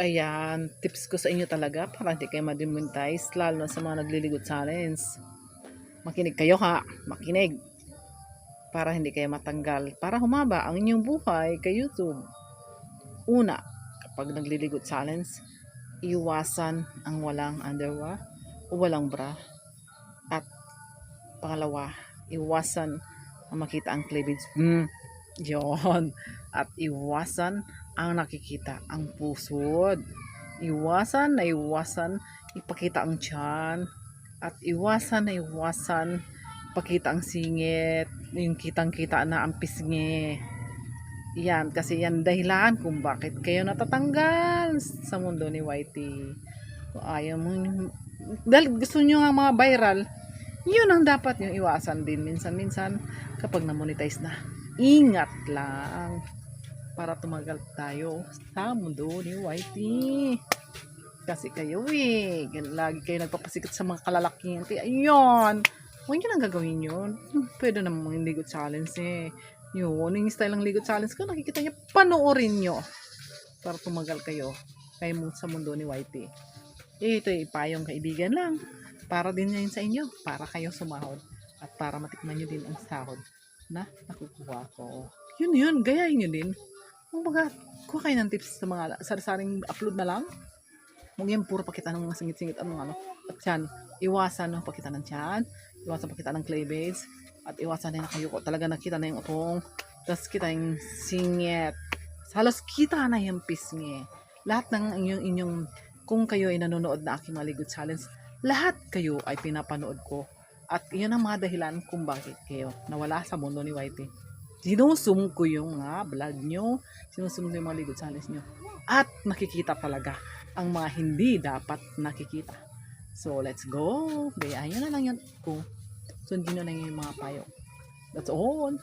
Ayan, tips ko sa inyo talaga para hindi kayo ma-demonetize, lalo na sa mga nagliligot challenge. Makinig kayo ha, makinig. Para hindi kayo matanggal, para humaba ang inyong buhay kay YouTube. Una, kapag nagliligot challenge, iwasan ang walang underwear o walang bra. At pangalawa, iwasan ang makita ang cleavage. Mm, yon. At iwasan ang nakikita ang pusod. Iwasan na iwasan ipakita ang tiyan. At iwasan na iwasan ipakita ang singit. Yung kitang-kita na ang pisngi. Yan, kasi yan dahilan kung bakit kayo natatanggal sa mundo ni Whitey. Kung ayaw mo, dahil gusto nyo nga mga viral, yun ang dapat yung iwasan din minsan-minsan kapag na-monetize na. Ingat lang para tumagal tayo sa mundo ni Whitey. Kasi kayo eh, lagi kayo nagpapasikat sa mga kalalakihan. Kaya yun, huwag nyo nang gagawin yun. Pwede naman mga ligot challenge eh. Yun, yung style ng ligot challenge ko, nakikita nyo, panoorin nyo. Para tumagal kayo kay mo sa mundo ni Whitey. Eh, ito eh, payong kaibigan lang. Para din yan sa inyo. Para kayo sumahod. At para matikman nyo din ang sahod na nakukuha ko. Yun yun, gayahin nyo din. Kung baga, kuha kayo ng tips sa mga sarisaring upload na lang. Huwag yan puro pakita ng mga singit-singit mga ano. At yan, iwasan ng pakita ng tiyan. Iwasan pakita ng cleavage. At iwasan na kayo ko. Talaga nakita na yung utong. Tapos kita yung singit. Halos kita na yung pisngi. Lahat ng inyong, inyong kung kayo ay nanonood na aking Maligot Challenge, lahat kayo ay pinapanood ko. At iyon ang mga dahilan kung bakit kayo nawala sa mundo ni Whitey. Sinusum ko yung mga vlog nyo, sinusum ko yung mga Ligot Challenge nyo. At nakikita talaga ang mga hindi dapat nakikita. So, let's go. Gayahin nyo na lang yan kung sundin nyo na yung mga payo. That's all.